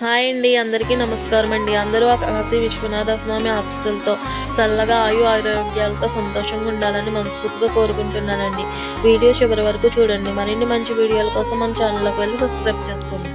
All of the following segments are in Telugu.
హాయ్ అండి అందరికీ నమస్కారం అండి. అందరూ ఆ కాశీ విశ్వనాథ స్వామి ఆశస్సులతో చల్లగా ఆయు ఆరోగ్యాలతో సంతోషంగా ఉండాలని మనస్ఫూర్తిగా కోరుకుంటున్నానండి. వీడియో చివరి వరకు చూడండి. మరిన్ని మంచి వీడియోల కోసం మన ఛానల్లోకి వెళ్ళి సబ్స్క్రైబ్ చేసుకోండి.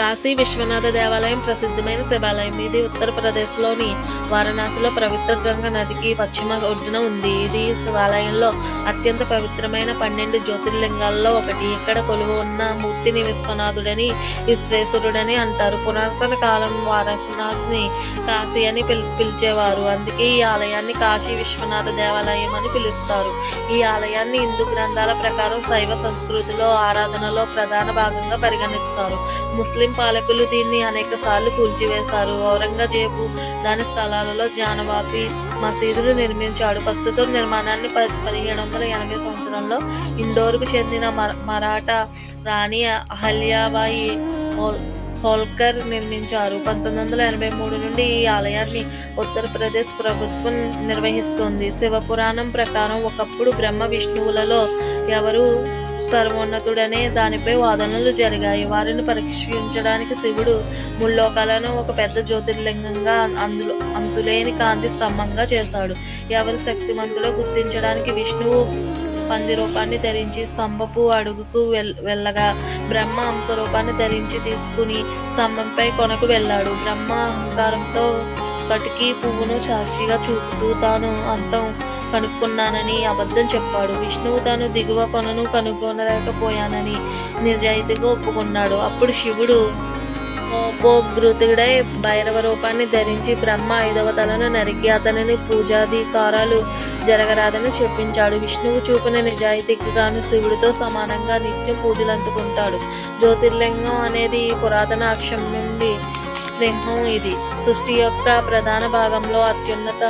కాశీ విశ్వనాథ దేవాలయం ప్రసిద్ధమైన శివాలయం. ఇది ఉత్తరప్రదేశ్లోని వారణాసిలో పవిత్ర గంగా నదికి పశ్చిమ ఒడ్డున ఉంది. ఇది శివాలయంలో అత్యంత పవిత్రమైన పన్నెండు జ్యోతిర్లింగాల్లో ఒకటి. ఇక్కడ కొలువు ఉన్న మూర్తిని విశ్వనాథుడని విశ్వేశ్వరుడని అంటారు. పురాతన కాలం వారణాసిని కాశీ అని పిలి పిలిచేవారు. అందుకే ఈ ఆలయాన్ని కాశీ విశ్వనాథ దేవాలయం అని పిలుస్తారు. ఈ ఆలయాన్ని హిందూ గ్రంథాల ప్రకారం శైవ సంస్కృతిలో ఆరాధనలో ప్రధాన భాగంగా పరిగణిస్తారు. ముస్లిం పాలకులు దీన్ని అనేక సార్లు కూల్చివేశారు. ఔరంగజేబు దాని స్థలాలలో జానవాపి మసీదులు నిర్మించాడు. ప్రస్తుతం నిర్మాణాన్ని ప- పదిహేడు వందల ఎనభై సంవత్సరంలో ఇండోర్కు చెందిన మరాఠా రాణి అహల్యాబాయి హోల్- హోల్కర్ నిర్మించారు. పంతొమ్మిది వందల ఎనభై మూడు నుండి ఈ ఆలయాన్ని ఉత్తరప్రదేశ్ ప్రభుత్వం నిర్వహిస్తుంది. శివపురాణం ప్రకారం ఒకప్పుడు బ్రహ్మ విష్ణువులలో ఎవరు సర్వోన్నతుడనే దానిపై వాదనలు జరిగాయి. వారిని పరీక్షించడానికి శివుడు ముల్లోకాలను ఒక పెద్ద జ్యోతిర్లింగంగా అందులో అంతులేని కాంతి స్తంభంగా చేశాడు. ఎవరి శక్తిమంతులో గుర్తించడానికి విష్ణువు పంది రూపాన్ని ధరించి స్తంభపు అడుగుకు వెల్ వెళ్ళగా బ్రహ్మ అంశ రూపాన్ని ధరించి తీసుకుని స్తంభంపై కొనకు వెళ్ళాడు. బ్రహ్మ అహంకారంతో కటికి పువ్వును సాక్షిగా చూపుతూ తాను అంతం కనుక్కున్నానని అబద్ధం చెప్పాడు. విష్ణువు తాను దిగువ కొనను కనుగొనలేకపోయానని నిజాయితీగా ఒప్పుకున్నాడు. అప్పుడు శివుడు కోపోద్రుతుడై భైరవ రూపాన్ని ధరించి బ్రహ్మ ఐదవ తలను నరికి అతనిని పూజాధికారాలు జరగరాదని చెప్పించాడు. విష్ణువు చూపిన నిజాయితీకి గాను శివుడితో సమానంగా నిత్యం పూజలు అందుకుంటాడు. జ్యోతిర్లింగం అనేది పురాతన అక్షం నుండి సింహం ఇది. సృష్టి యొక్క ప్రధాన భాగంలో అత్యున్నత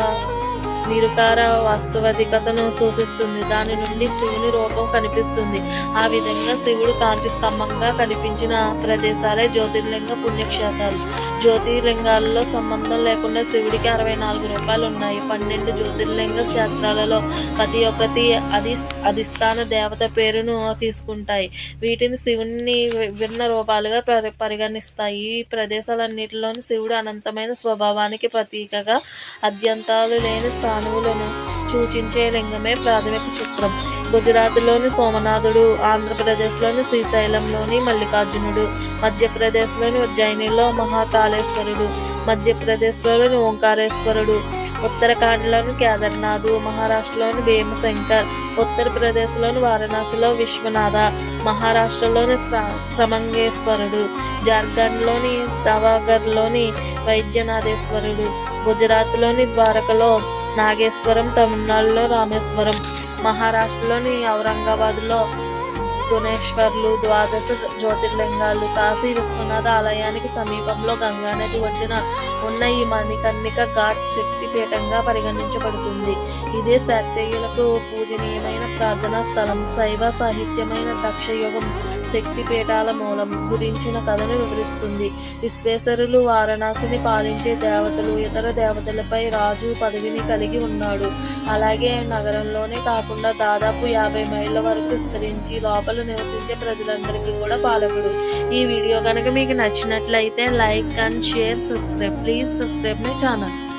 నిరుకార వాస్తవికతను సూచిస్తుంది. దాని నుండి శివుని రూపం కనిపిస్తుంది. ఆ విధంగా శివుడు కాంతి స్తంభంగా కనిపించిన ప్రదేశాలే జ్యోతిర్లింగ పుణ్యక్షేత్రాలు. జ్యోతిర్లింగాలలో సంబంధం లేకుండా శివుడికి అరవై నాలుగు రూపాయలు ఉన్నాయి. పన్నెండు జ్యోతిర్లింగ క్షేత్రాలలో ప్రతి ఒక్కటి అధి అధిష్టాన దేవత పేరును తీసుకుంటాయి. వీటిని శివుని విభిన్న రూపాలుగా పరి పరిగణిస్తాయి. ఈ ప్రదేశాలన్నిటిలోని శివుడు అనంతమైన స్వభావానికి ప్రతీకగా అద్యంతాలు లేని స్థానువులను సూచించే లింగమే ప్రాథమిక సూత్రం. గుజరాత్లోని సోమనాథుడు ఆంధ్రప్రదేశ్లోని శ్రీశైలంలోని మల్లికార్జునుడు మధ్యప్రదేశ్లోని ఉజ్జయినిలో మహాకాళేశ్వరుడు మధ్యప్రదేశ్లోని ఓంకారేశ్వరుడు ఉత్తరాఖండ్లోని కేదార్నాథ్ మహారాష్ట్రలోని భీమశంకర్ ఉత్తరప్రదేశ్లోని వారణాసిలో విశ్వనాథ మహారాష్ట్రలోని త్ర- త్రమంగేశ్వరుడు జార్ఖండ్లోని తవాగర్లోని వైద్యనాథేశ్వరుడు గుజరాత్లోని ద్వారకలో నాగేశ్వరం తమిళనాడులో రామేశ్వరం మహారాష్ట్రలోని ఔరంగాబాద్లో గుణేశ్వర్లు ద్వాదశ జ్యోతిర్లింగాలు కాశీ విశ్వనాథ ఆలయానికి సమీపంలో గంగానది ఒడ్డున ఉన్న ఈ మణికర్ణిక ఘాట్ శక్తిపీఠంగా పరిగణించబడుతుంది. ఇదే శాక్తేయులకు పూజనీయమైన ప్రార్థనా స్థలం శైవ సాహిత్యమైన దక్షయుగం శక్తిపీఠాల మూలం గురించిన కథను వివరిస్తుంది. విశ్వేశ్వరులు వారణాసిని పాలించే దేవతలు ఇతర దేవతలపై రాజు పదవిని కలిగి ఉన్నాడు. అలాగే నగరంలోనే కాకుండా దాదాపు యాభై మైళ్ళ వరకు విస్తరించి లోపల నివసించే ప్రజలందరికీ కూడా పాలకుడు. ఈ వీడియో కనుక మీకు నచ్చినట్లయితే like and share subscribe. Please subscribe my channel.